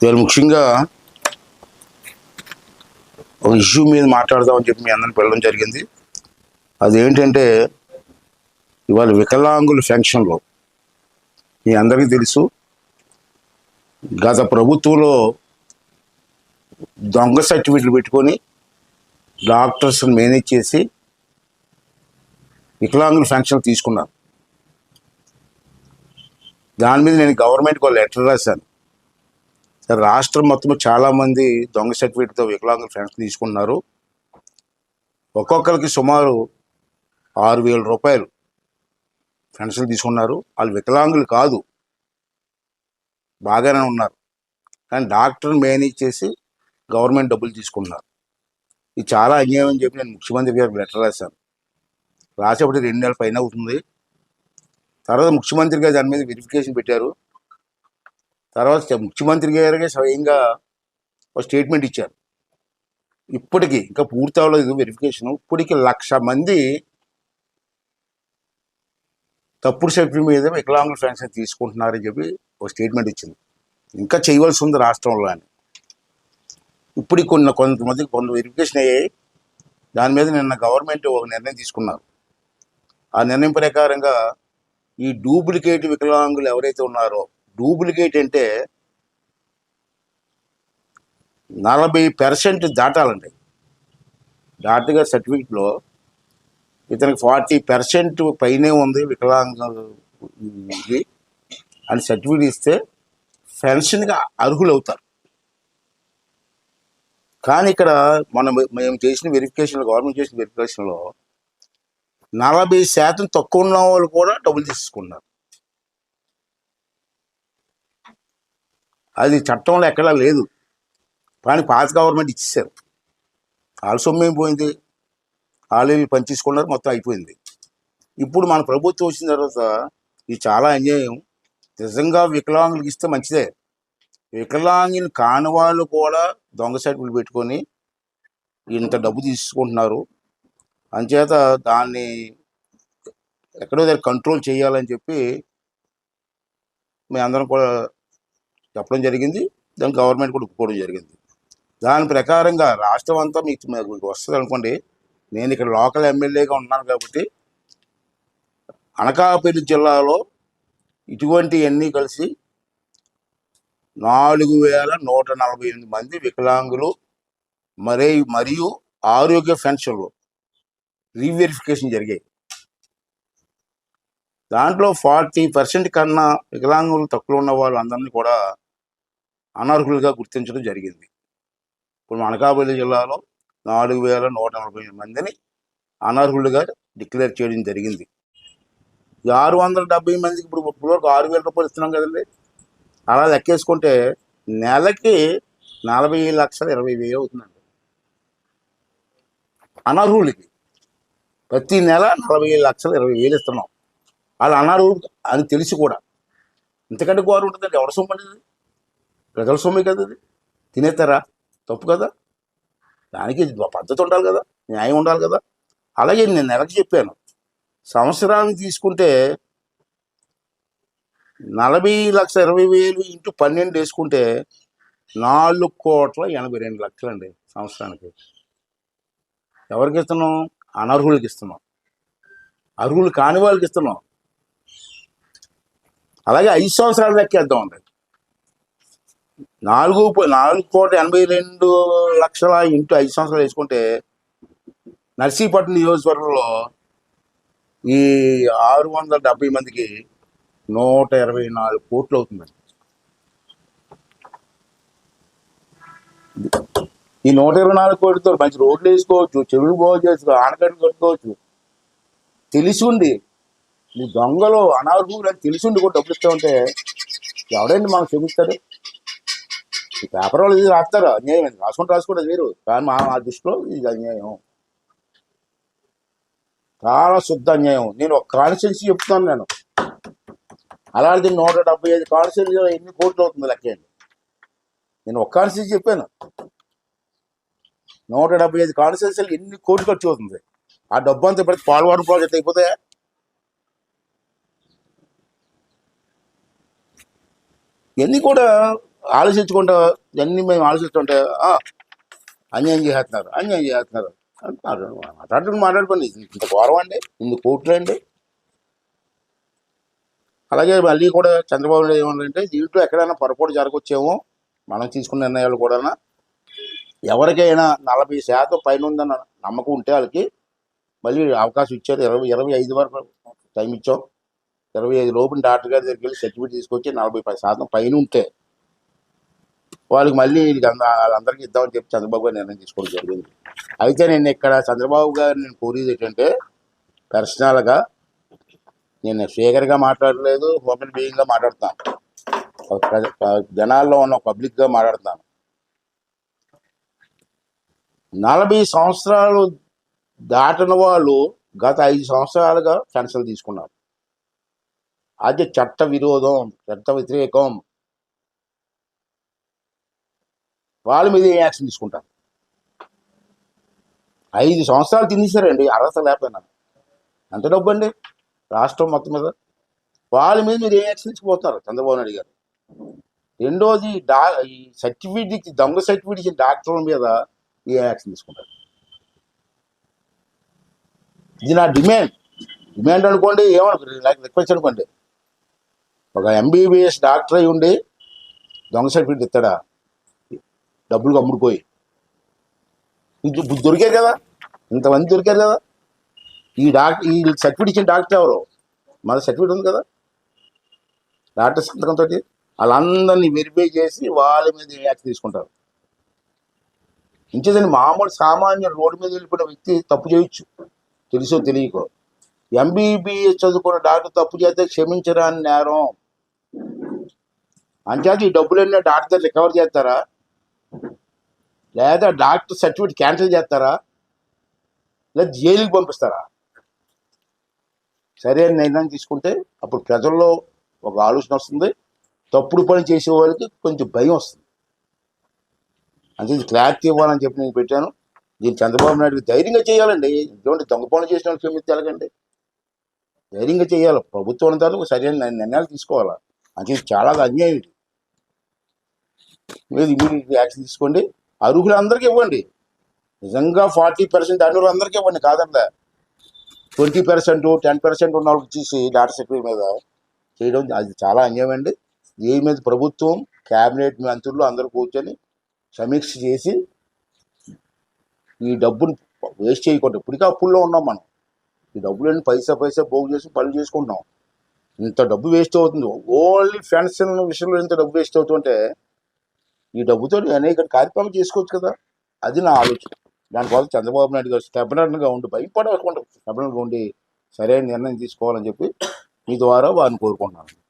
ఇవాళ ముఖ్యంగా ఒక ఇష్యూ మీద మాట్లాడదామని చెప్పి మీ అందరిని పిలవడం జరిగింది. అదేంటంటే ఇవాళ వికలాంగుల ఫెన్షన్లో మీ అందరికీ తెలుసు గత ప్రభుత్వంలో దొంగ సర్టిఫికెట్లు పెట్టుకొని డాక్టర్స్ని మేనేజ్ చేసి వికలాంగుల ఫెన్షన్ తీసుకున్నారు. దాని మీద నేను గవర్నమెంట్కి ఒక లెటర్ రాశాను. రాష్ట్రం మొత్తం చాలామంది దొంగ సర్టిఫికేట్తో వికలాంగుల ఫ్రెండ్స్ తీసుకున్నారు ఒక్కొక్కరికి సుమారు ఆరు వేల రూపాయలు పెన్షన్ తీసుకున్నారు వాళ్ళు వికలాంగులు కాదు. బాగానే ఉన్నారు. కానీ డాక్టర్ మేనేజ్ చేసి గవర్నమెంట్ డబ్బులు తీసుకున్నారు ఇది చాలా అన్యాయం అని చెప్పి నేను ముఖ్యమంత్రి గారికి లెటర్ రాశాను. రాసేపటి రెండు నెలల పైన అవుతుంది. తర్వాత ముఖ్యమంత్రి గారు దాని మీద వెరిఫికేషన్ పెట్టారు. తర్వాత ముఖ్యమంత్రి గారికి స్వయంగా ఒక స్టేట్మెంట్ ఇచ్చారు. ఇప్పటికీ ఇంకా పూర్తి అవ్వలేదు వెరిఫికేషన్ ఇప్పటికి లక్ష మంది తప్పుడు సభ్యుల మీద వికలాంగుల పెన్షన్ తీసుకుంటున్నారని చెప్పి ఒక స్టేట్మెంట్ ఇచ్చింది. ఇంకా చేయవలసి ఉంది రాష్ట్రంలో అని. ఇప్పుడు కొన్ని కొంతమంది కొంత వెరిఫికేషన్ అయ్యాయి. దాని మీద నిన్న గవర్నమెంట్ ఒక నిర్ణయం తీసుకున్నారు. ఆ నిర్ణయం ప్రకారంగా ఈ డూప్లికేట్ వికలాంగులు ఎవరైతే ఉన్నారో డూప్లికేట్ అంటే నలభై పర్సెంట్ దాటాలండి. దాటగా సర్టిఫికెట్లో ఇతనికి ఫార్టీ పర్సెంట్ పైనే ఉంది వికలాంగ ఇది అని సర్టిఫికెట్ ఇస్తే పెన్షన్గా అర్హులు అవుతారు కానీ ఇక్కడ మనం మేము చేసిన వెరిఫికేషన్లో గవర్నమెంట్ చేసిన వెరిఫికేషన్లో నలభై శాతం తక్కువ ఉన్న వాళ్ళు కూడా డబ్బులు తీసుకున్నారు అది చట్టంలో ఎక్కడా లేదు. కానీ పాత గవర్నమెంట్ ఇచ్చేసారు వాళ్ళ సొమ్ము ఏం పోయింది? వాళ్ళు వీళ్ళు పని మొత్తం అయిపోయింది. ఇప్పుడు మన ప్రభుత్వం వచ్చిన తర్వాత ఇది చాలా అన్యాయం. నిజంగా వికలాంగులకు ఇస్తే మంచిదే. వికలాంగులు కాని వాళ్ళు కూడా దొంగ సైట్లు పెట్టుకొని ఇంత డబ్బు తీసుకుంటున్నారు. అంచేత దాన్ని ఎక్కడో దగ్గర కంట్రోల్ చేయాలని చెప్పి మేము అందరం కూడా చెప్పడం జరిగింది. దాని గవర్నమెంట్ కూడా ఒప్పుకోవడం జరిగింది. దాని ప్రకారంగా రాష్ట్రం అంతా మీకు మీకు వస్తుంది అనుకోండి. నేను ఇక్కడ లోకల్ ఎమ్మెల్యేగా ఉన్నాను కాబట్టి అనకాపల్లి జిల్లాలో ఇటువంటి అన్నీ కలిసి నాలుగు వేల నూట నలభై ఎనిమిది మంది వికలాంగులు మరే మరియు ఆరోగ్య పెన్షన్లు రీవెరిఫికేషన్ జరిగాయి. దాంట్లో ఫార్టీ పర్సెంట్ కన్నా వికలాంగులు తక్కువ ఉన్న వాళ్ళందరినీ కూడా అనర్హులుగా గుర్తించడం జరిగింది. ఇప్పుడు అనకాపల్లి జిల్లాలో నాలుగు వేల నూట నలభై ఎనిమిది మందిని అనర్హులుగా డిక్లేర్ చేయడం జరిగింది. ఆరు వందల డెబ్బై మందికి ఇప్పుడు ఇప్పుడు ఆరు వేల రూపాయలు ఇస్తున్నాం కదండి. అలా లెక్కేసుకుంటే నెలకి నలభై లక్షల ఇరవై వేలు అవుతుందండి. అనర్హులకి ప్రతి నెల నలభై లక్షల ఇరవై వేలు ఇస్తున్నాం. వాళ్ళు అనర్హులు అని తెలిసి కూడా. ఇంతకంటే గోరు ఉంటుందండి. ఎవరి సొమ్ము అండి ప్రజల సొమ్మే కదా అది. తినేస్తారా? తప్పు కదా. దానికి పద్ధతి ఉండాలి కదా. న్యాయం ఉండాలి కదా. అలాగే నేను నెలకు చెప్పాను. సంవత్సరానికి తీసుకుంటే నలభై లక్ష ఇరవై వేలు ఇంటూ పన్నెండు వేసుకుంటే నాలుగు కోట్ల ఎనభై రెండు లక్షలు అండి సంవత్సరానికి. ఎవరికి ఇస్తున్నాం? అనర్హులకి ఇస్తున్నాం. అర్హులు కాని వాళ్ళకి ఇస్తున్నాం. అలాగే ఐదు సంవత్సరాలు లెక్కేద్దాం అండి. నాలుగు నాలుగు కోట్ల ఎనభై రెండు లక్షల ఇంటూ ఐదు సంవత్సరాలు వేసుకుంటే నర్సీపట్నం నియోజకవర్గంలో ఈ ఆరు వందల డెబ్బై మందికి నూట ఇరవై నాలుగు కోట్లు అవుతుందండి. ఈ నూట ఇరవై నాలుగు కోట్లతో మంచి రోడ్లు వేసుకోవచ్చు చెరువులు బాగు చేసుకో ఆనకట్టు కట్టుకోవచ్చు. తెలిసి ఉండి ఈ దొంగలు అనార్హులు అని తెలిసి ఉండి కూడా డబ్బులు ఇస్తా ఉంటే ఎవడండి మాకు చెబుతారు ఈ పేపర్ వాళ్ళు ఇది రాస్తారు. అన్యాయం అది రాసుకుంటూ రాసుకోవడం మీరు కానీ మా మా దృష్టిలో ఇది అన్యాయం. చాలా శుద్ధ అన్యాయం. నేను ఒక కాన్స్టిట్యున్సీ చెప్తాను నేను. అలాంటిది నూట డెబ్బై ఐదు కాన్స్టిట్యున్సీలో ఎన్ని కోట్లు అవుతుంది లెక్కేయండి నేను ఒక కాన్స్టిట్యున్సీ చెప్పాను. నూట డెబ్బై ఐదు కాన్స్టిట్యున్సీలు ఎన్ని కోట్లు ఖర్చు అవుతుంది? ఆ డబ్బు అంతా పెడితే పాల్వాడు ప్రాజెక్ట్ అయిపోతే ఇవన్నీ కూడా ఆలోచించుకుంటా అన్ని మేము ఆలోచిస్తుంటే "ఆ, అన్యాయం చేస్తున్నారు అన్యాయం చేస్తున్నారు అంటున్నారు. మాట్లాడుకుని మాట్లాడుకోండి. ఇంత గౌరవం అండి ఇందు కోట్లు అండి. అలాగే మళ్ళీ కూడా చంద్రబాబు నాయుడు ఏమంటే దీంట్లో ఎక్కడైనా పొరపాటు జరగవచ్చేమో మనం తీసుకున్న నిర్ణయాలు కూడా ఎవరికైనా నలభై శాతం పైన ఉందన్న నమ్మకం ఉంటే వాళ్ళకి మళ్ళీ అవకాశం ఇచ్చారు. ఇరవై ఇరవై ఐదు వరకు టైం ఇచ్చాం. ఇరవై ఐదు లోపు డాక్టర్ గారి దగ్గరికి వెళ్ళి సర్టిఫికేట్ తీసుకొచ్చి నలభై పది శాతం పైన ఉంటే వాళ్ళకి మళ్ళీ వీళ్ళకి వాళ్ళందరికీ ఇద్దామని చెప్పి చంద్రబాబు గారు నిర్ణయం తీసుకోవడం జరిగింది. అయితే నేను ఇక్కడ చంద్రబాబు గారు నేను కోరేది ఏంటంటే పర్సనల్గా నేను స్పీకర్గా మాట్లాడలేదు హ్యూమన్ బీయింగ్గా మాట్లాడుతాను జనాల్లో ఉన్న పబ్లిక్గా మాట్లాడుతాను నలభై సంవత్సరాలు దాటిన వాళ్ళు గత ఐదు సంవత్సరాలుగా పెన్షన్ తీసుకున్నారు. అది చట్ట విరోధం చట్ట వ్యతిరేకం. వాళ్ళ మీద ఏ యాక్షన్ తీసుకుంటారు? ఐదు సంవత్సరాలు తినేసారండి అర్హత లేకపోయినా. ఎంత డబ్బు అండి రాష్ట్రం మొత్తం మీద. వాళ్ళ మీద మీరు ఏ యాక్షన్ తీసుకుపోతున్నారు చంద్రబాబు నాయుడు గారు. రెండోది డా ఈ సర్టిఫికేట్ ఇచ్చి దొంగ సర్టిఫికేట్ ఇచ్చిన డాక్టర్ల మీద ఏ యాక్షన్ తీసుకుంటారు? ఇది నా డిమాండ్. డిమాండ్ అనుకోండి ఏమనుకోండి నాకు రిక్వెస్ట్ అనుకోండి. ఒక ఎంబీబీఎస్ డాక్టర్ అయి ఉండి దొంగ సర్టిఫికేట్ ఇస్తాడా? డబ్బులు అమ్ముడుపోయి ఇప్పుడు దొరికారు కదా? ఇంతమంది దొరికారు కదా? ఈ డాక్టర్ ఈ సర్టిఫికేట్ ఇచ్చిన డాక్టర్ ఎవరు? మన సర్టిఫికేట్ ఉంది కదా? డాక్టర్ సంతకంతో వాళ్ళందరినీ వెరిఫై చేసి వాళ్ళ మీద యాక్షన్ తీసుకుంటారు. ఇంకేదండి మామూలు సామాన్య రోడ్డు మీద వెళ్ళిపోయిన వ్యక్తి తప్పు చేయొచ్చు. తెలుసో తెలియకో. ఎంబీబీఎస్ చదువుకున్న డాక్టర్ తప్పు చేస్తే క్షమించరా అని నేరం. అంచేత ఈ డబ్బులన్నీ డాక్టర్ రికవర్ చేస్తారా? లేదా డాక్టర్ సర్టిఫికేట్ క్యాన్సిల్ చేస్తారా? లేదా జైలుకి పంపిస్తారా? సరైన నిర్ణయం తీసుకుంటే అప్పుడు ప్రజల్లో ఒక ఆలోచన వస్తుంది. తప్పుడు పని చేసే వాళ్ళకి కొంచెం భయం వస్తుంది. అంటే ఇది క్లారిటీ ఇవ్వాలని చెప్పి నేను పెట్టాను. దీన్ని చంద్రబాబు నాయుడు ధైర్యంగా చేయాలండి. ఇటువంటి దొంగ పనులు చేసిన వాళ్ళు క్షమిస్తే ఎలాగండి? ధైర్యంగా చేయాలి. ప్రభుత్వం అంతా సరైన నిర్ణయాలు తీసుకోవాలి? అంటే చాలా అన్యాయం ఇది. మీరు ఇమీడియట్ యాక్షన్ తీసుకోండి. అర్హులందరికీ ఇవ్వండి. నిజంగా ఫార్టీ పర్సెంట్ అర్హులందరికీ ఇవ్వండి కాదండి ట్వంటీ పర్సెంట్ టెన్ పర్సెంట్ ఉన్న వాళ్ళకి ఇచ్చేసి డాటా సెక్యూరిటీ మీద చేయడం అది చాలా అన్యాయం అండి. దీని మీద ప్రభుత్వం క్యాబినెట్ మంత్రులు అందరూ కూర్చొని సమీక్ష చేసి ఈ డబ్బును వేస్ట్ చేయకుండా ఇప్పటికే అప్పుల్లో ఉన్నాం మనం. ఈ డబ్బులన్నీ పైసా పైసా పోగు చేసి పనులు చేసుకుంటున్నాం. ఇంత డబ్బు వేస్ట్ అవుతుంది. ఓన్లీ పెన్షన్ విషయంలో ఇంత డబ్బు వేస్ట్ అవుతుంటే ఈ డబ్బుతో అనేక కార్యక్రమం చేసుకోవచ్చు కదా? అది నా ఆలోచన. దానికోసం చంద్రబాబు నాయుడు గారు స్టెబనర్గా ఉండి భయపడకుండా స్టెబనర్గా ఉండి సరైన నిర్ణయం తీసుకోవాలని చెప్పి మీ ద్వారా వారిని కోరుకుంటున్నాను.